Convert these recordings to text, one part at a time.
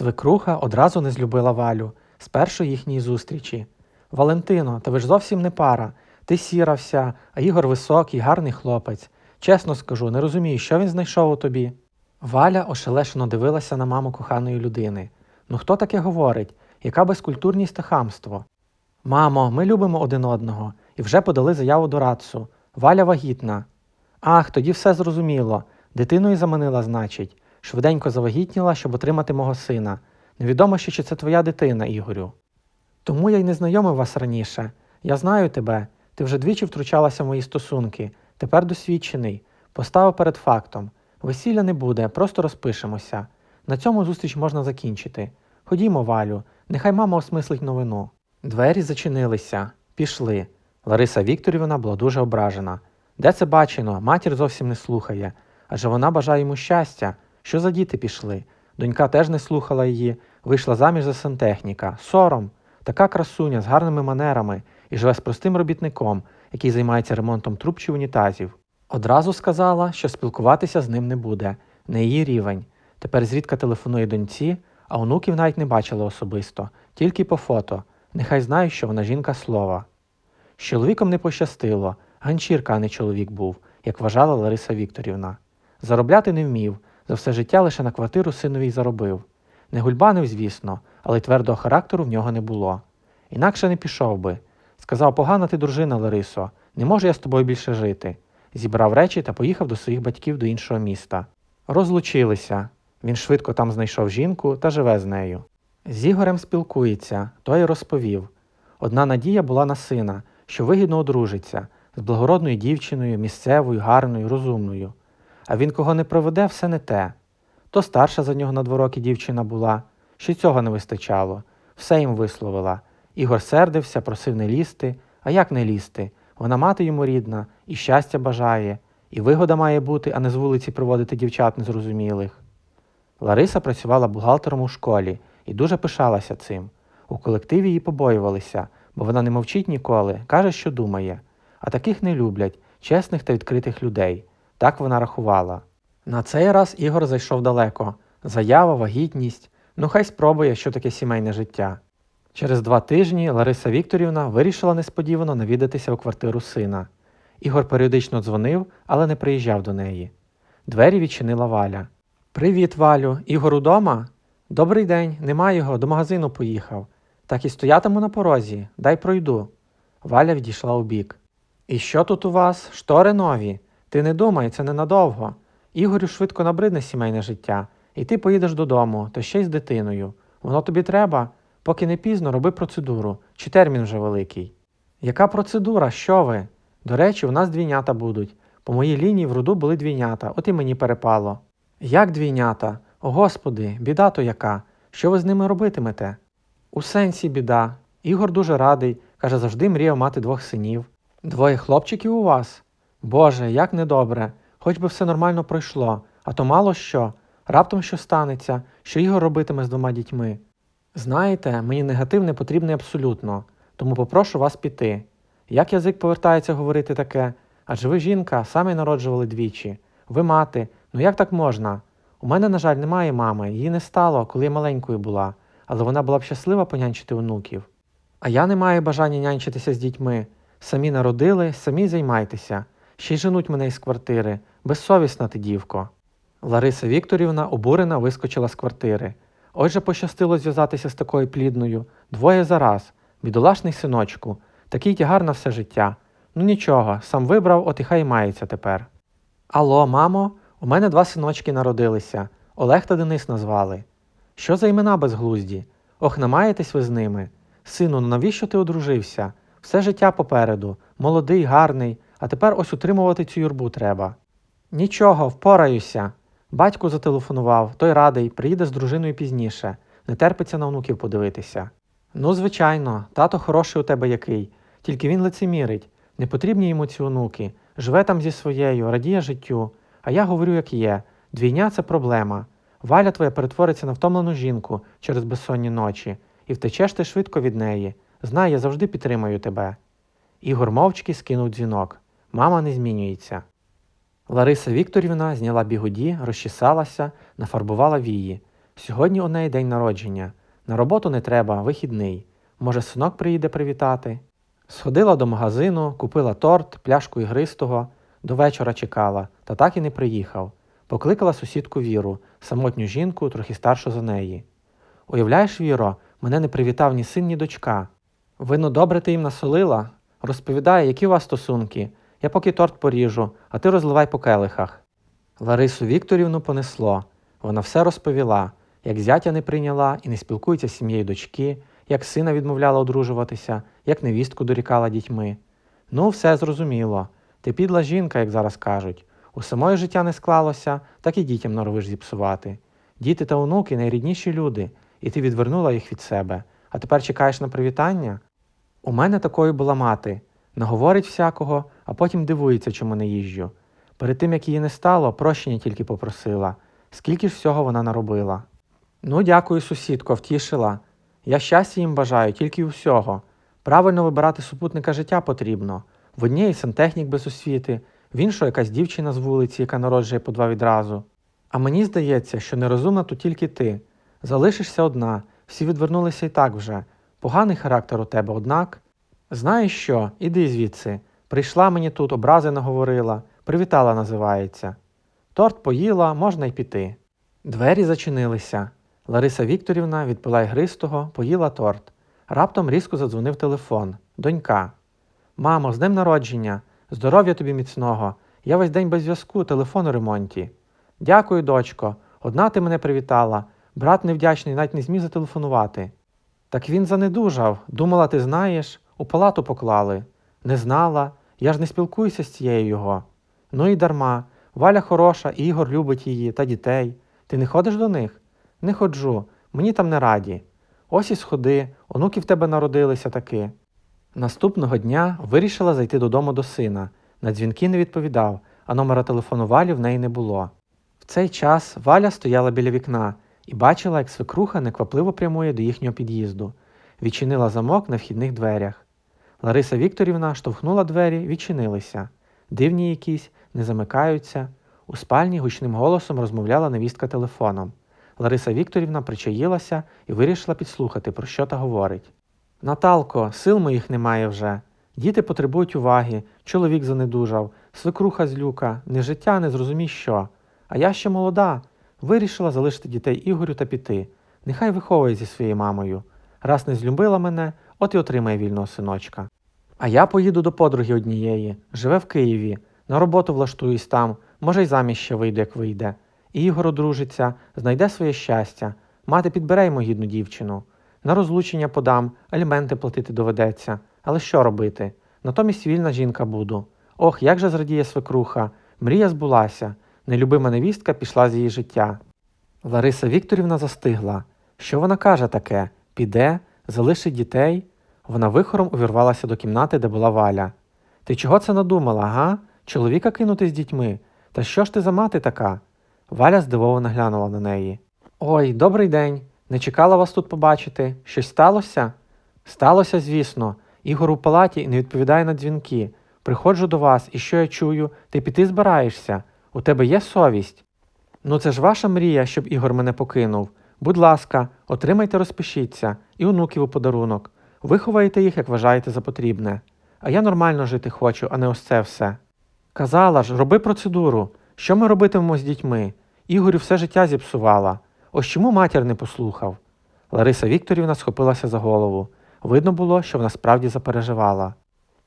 Свекруха одразу не злюбила Валю з першої їхньої зустрічі. Валентино, та ви ж зовсім не пара. Ти сіра вся, а Ігор високий, гарний хлопець. Чесно скажу, не розумію, що він знайшов у тобі. Валя ошелешено дивилася на маму коханої людини. Ну хто таке говорить? Яка безкультурність та хамство? Мамо, ми любимо один одного і вже подали заяву до Рацу. Валя вагітна. Ах, тоді все зрозуміло. Дитиною заманила, значить. Швиденько завагітніла, щоб отримати мого сина. Невідомо ще, чи це твоя дитина, Ігорю. Тому я й не знайомив вас раніше. Я знаю тебе. Ти вже двічі втручалася в мої стосунки. Тепер досвідчений. Поставив перед фактом. Весілля не буде, просто розпишемося. На цьому зустріч можна закінчити. Ходімо, Валю, нехай мама осмислить новину. Двері зачинилися, пішли. Лариса Вікторівна була дуже ображена. Де це бачено, матір зовсім не слухає, адже вона бажає йому щастя. Що за діти пішли? Донька теж не слухала її, вийшла заміж за сантехніка. Сором. Така красуня з гарними манерами і живе з простим робітником, який займається ремонтом труб чи унітазів. Одразу сказала, що спілкуватися з ним не буде, не її рівень. Тепер зрідка телефонує доньці, а онуків навіть не бачила особисто, тільки по фото. Нехай знає, що вона жінка слова. З чоловіком не пощастило, ганчірка, а не чоловік був, як вважала Лариса Вікторівна. Заробляти не вмів, за все життя лише на квартиру синові заробив. Не гульбанив, звісно, але й твердого характеру в нього не було. Інакше не пішов би. Сказав, погана ти дружина, Ларисо, не можу я з тобою більше жити. Зібрав речі та поїхав до своїх батьків до іншого міста. Розлучилися. Він швидко там знайшов жінку та живе з нею. З Ігорем спілкується, той розповів. Одна надія була на сина, що вигідно одружиться з благородною дівчиною, місцевою, гарною, розумною. А він кого не проведе, все не те. То старша за нього на два роки дівчина була, ще цього не вистачало, все їм висловила. Ігор сердився, просив не лізти, а як не лізти? Вона мати йому рідна, і щастя бажає, і вигода має бути, а не з вулиці проводити дівчат незрозумілих. Лариса працювала бухгалтером у школі і дуже пишалася цим. У колективі її побоювалися, бо вона не мовчить ніколи, каже, що думає. А таких не люблять чесних та відкритих людей. Так вона рахувала. На цей раз Ігор зайшов далеко. Заява, вагітність. Ну хай спробує, що таке сімейне життя. Через два тижні Лариса Вікторівна вирішила несподівано навідатися у квартиру сина. Ігор періодично дзвонив, але не приїжджав до неї. Двері відчинила Валя. Привіт, Валю. Ігор удома? Добрий день, нема його, до магазину поїхав. Так і стоятиму на порозі, дай пройду. Валя відійшла убік. І що тут у вас? Штори нові? Ти не думай, це ненадовго. Ігорю швидко набридне сімейне життя, і ти поїдеш додому, та ще й з дитиною. Воно тобі треба, поки не пізно роби процедуру, чи термін вже великий. Яка процедура? Що ви? До речі, у нас двійнята будуть. По моїй лінії в роду були двійнята, от і мені перепало. Як двійнята? О господи, біда то яка. Що ви з ними робитимете? У сенсі біда. Ігор дуже радий, каже, завжди мріяв мати двох синів. Двоє хлопчиків у вас? Боже, як недобре, хоч би все нормально пройшло, а то мало що, раптом що станеться, що Ігор робитиме з двома дітьми. Знаєте, мені негатив не потрібний абсолютно, тому попрошу вас піти. Як язик повертається говорити таке? Адже ви жінка, самі народжували двічі. Ви мати, ну як так можна? У мене, на жаль, немає мами, її не стало, коли я маленькою була, але вона була б щаслива понянчити онуків. А я не маю бажання нянчитися з дітьми. Самі народили, самі займайтеся. Ще й женуть мене із квартири. Безсовісна ти, дівко. Лариса Вікторівна обурена вискочила з квартири. Отже пощастило зв'язатися з такою плідною. Двоє за раз. Бідолашний синочку. Такий тягар на все життя. Ну нічого, сам вибрав, от і хай мається тепер. Алло, мамо, у мене два синочки народилися. Олег та Денис назвали. Що за імена безглузді? Ох, намаєтесь ви з ними. Сину, ну навіщо ти одружився? Все життя попереду, молодий, гарний, а тепер ось утримувати цю юрбу треба. Нічого, впораюся. Батько зателефонував, той радий, приїде з дружиною пізніше, не терпиться на онуків подивитися. Ну, звичайно, тато хороший у тебе який, тільки він лицемірить, не потрібні йому ці онуки, живе там зі своєю, радіє життю. А я говорю, як є, двійня це проблема. Валя твоя перетвориться на втомлену жінку через безсонні ночі, і втечеш ти швидко від неї. Знай, я завжди підтримаю тебе. Ігор мовчки скинув дзвінок. Мама не змінюється. Лариса Вікторівна зняла бігуді, розчесалася, нафарбувала вії. Сьогодні у неї день народження. На роботу не треба, вихідний. Може, синок приїде привітати. Сходила до магазину, купила торт, пляшку ігристого, до вечора чекала, та так і не приїхав. Покликала сусідку Віру, самотню жінку, трохи старшу за неї. Уявляєш, Віро, мене не привітав ні син, ні дочка. Вино добре ти їм насолила? Розповідає, які у вас стосунки. Я поки торт поріжу, а ти розливай по келихах. Ларису Вікторівну понесло. Вона все розповіла, як зятя не прийняла і не спілкується з сім'єю дочки, як сина відмовляла одружуватися, як невістку дорікала дітьми. Ну, все зрозуміло. Ти підла жінка, як зараз кажуть. У самої життя не склалося, так і дітям норовиш зіпсувати. Діти та онуки найрідніші люди, і ти відвернула їх від себе, а тепер чекаєш на привітання? У мене такою була мати. Наговорить всякого, а потім дивується, чому не їжджу. Перед тим, як її не стало, прощення тільки попросила. Скільки ж всього вона наробила. Ну, дякую, сусідко, втішила. Я щастя їм бажаю, тільки усього. Правильно вибирати супутника життя потрібно. В однієї сантехнік без освіти, в іншої якась дівчина з вулиці, яка народжує по два відразу. А мені здається, що нерозумна тут тільки ти. Залишишся одна, всі відвернулися і так вже. Поганий характер у тебе, однак. Знаєш що, іди звідси. Прийшла мені тут, образи наговорила, привітала, називається. Торт поїла, можна й піти. Двері зачинилися. Лариса Вікторівна відпила ігристого, поїла торт. Раптом різко задзвонив телефон. Донька. Мамо, з днем народження, здоров'я тобі міцного. Я весь день без зв'язку, телефон у ремонті. Дякую, дочко. Одна ти мене привітала. Брат невдячний навіть не зміг зателефонувати. Так він занедужав. Думала, ти знаєш, у палату поклали. Не знала, я ж не спілкуюся з цією його. Ну і дарма. Валя хороша, і Ігор любить її та дітей. Ти не ходиш до них? Не ходжу, мені там не раді. Ось і сходи, онуки в тебе народилися таки. Наступного дня вирішила зайти додому до сина. На дзвінки не відповідав, а номера телефону Валі в неї не було. В цей час Валя стояла біля вікна і бачила, як свекруха неквапливо прямує до їхнього під'їзду, відчинила замок на вхідних дверях. Лариса Вікторівна штовхнула двері, відчинилися. Дивні якісь, не замикаються. У спальні гучним голосом розмовляла невістка телефоном. Лариса Вікторівна причаїлася і вирішила підслухати, про що та говорить. Наталко, сил моїх немає вже. Діти потребують уваги, чоловік занедужав, свекруха злюка, не життя, не зрозумій що. А я ще молода. Вирішила залишити дітей Ігорю та піти. Нехай виховує зі своєю мамою. Раз не злюбила мене, от і отримає вільного синочка. А я поїду до подруги однієї, живе в Києві, на роботу влаштуюсь там, може й заміж ще вийде, як вийде. І Ігор одружиться, знайде своє щастя, мати підбере йому гідну дівчину. На розлучення подам, аліменти платити доведеться. Але що робити? Натомість вільна жінка буду. Ох, як же зрадіє свекруха, мрія збулася, нелюбима невістка пішла з її життя. Лариса Вікторівна застигла. Що вона каже таке? Піде, залишить дітей? Вона вихором увірвалася до кімнати, де була Валя. Ти чого це надумала, га? Чоловіка кинути з дітьми? Та що ж ти за мати така? Валя здивовано глянула на неї. Ой, добрий день. Не чекала вас тут побачити. Щось сталося? Сталося, звісно. Ігор у палаті не відповідає на дзвінки. Приходжу до вас, і що я чую? Ти піти збираєшся? У тебе є совість? Ну це ж ваша мрія, щоб Ігор мене покинув. Будь ласка, отримайте, розпишіться, і онуків у подарунок. Виховайте їх, як вважаєте за потрібне. А я нормально жити хочу, а не ось це все. Казала ж, роби процедуру. Що ми робитимемо з дітьми? Ігорю все життя зіпсувала. Ось чому матір не послухав. Лариса Вікторівна схопилася за голову. Видно було, що вона справді запереживала.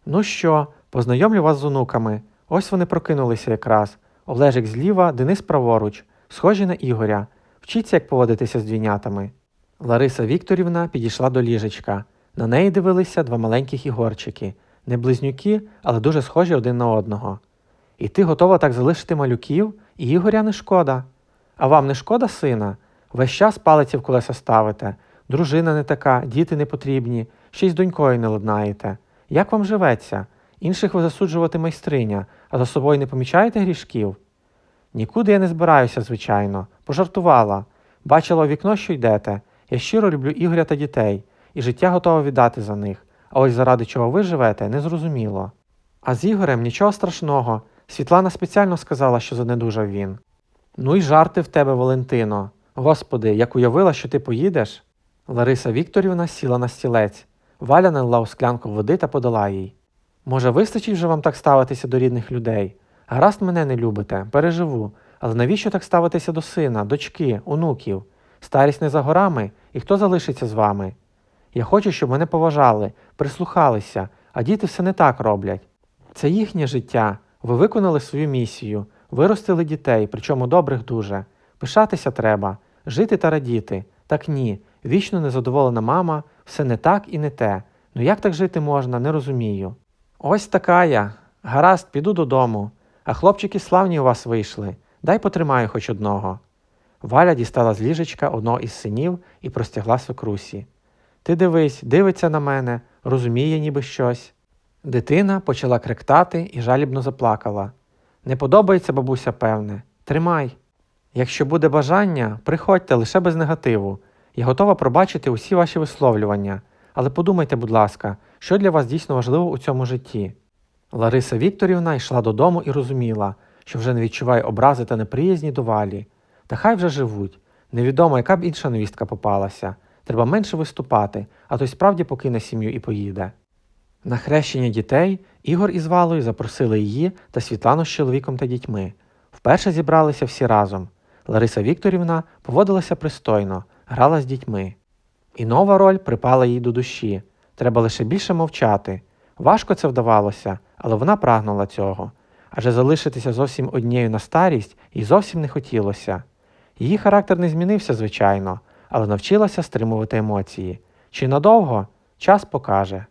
Ну що, познайомлю вас з онуками. Ось вони прокинулися якраз. Олежик зліва, Денис праворуч, схожі на Ігоря. Вчіться, як поводитися з двійнятами. Лариса Вікторівна підійшла до ліжечка. На неї дивилися два маленьких ігорчики, не близнюки, але дуже схожі один на одного. І ти готова так залишити малюків, і Ігоря не шкода. А вам не шкода сина? Весь час палиці в колеса ставите, дружина не така, діти не потрібні, ще й з донькою не ладнаєте. Як вам живеться? Інших ви засуджувати майстриня, а за собою не помічаєте грішків? Нікуди я не збираюся, звичайно. Пожартувала. Бачила у вікно, що йдете. Я щиро люблю Ігоря та дітей, і життя готова віддати за них. А ось заради чого ви живете, незрозуміло. А з Ігорем нічого страшного. Світлана спеціально сказала, що занедужав він. Ну й жарти в тебе, Валентино. Господи, як уявила, що ти поїдеш. Лариса Вікторівна сіла на стілець. Валя налила у склянку води та подала їй. Може, вистачить вже вам так ставитися до рідних людей? Гаразд мене не любите, переживу. Але навіщо так ставитися до сина, дочки, онуків? Старість не за горами, і хто залишиться з вами? Я хочу, щоб мене поважали, прислухалися, а діти все не так роблять. Це їхнє життя. Ви виконали свою місію, виростили дітей, причому добрих дуже. Пишатися треба, жити та радіти. Так ні, вічно незадоволена мама, все не так і не те. Ну як так жити можна, не розумію. Ось така я. Гаразд, піду додому. А хлопчики славні у вас вийшли. Дай потримаю хоч одного. Валя дістала з ліжечка одного із синів і простягла свекрусі. Ти дивись, дивиться на мене, розуміє ніби щось. Дитина почала кректати і жалібно заплакала. Не подобається, бабуся, певне. Тримай. Якщо буде бажання, приходьте лише без негативу. Я готова пробачити усі ваші висловлювання, але подумайте, будь ласка, що для вас дійсно важливо у цьому житті. Лариса Вікторівна йшла додому і розуміла, що вже не відчуває образи та неприязні до валі. Та хай вже живуть. Невідомо, яка б інша невістка попалася. Треба менше виступати, а то й справді покине сім'ю і поїде. На хрещення дітей Ігор із Валою запросили її та Світлану з чоловіком та дітьми. Вперше зібралися всі разом. Лариса Вікторівна поводилася пристойно, грала з дітьми. І нова роль припала їй до душі. Треба лише більше мовчати. Важко це вдавалося, але вона прагнула цього. Адже залишитися зовсім однією на старість їй зовсім не хотілося. Її характер не змінився, звичайно, але навчилася стримувати емоції. Чи надовго? Час покаже.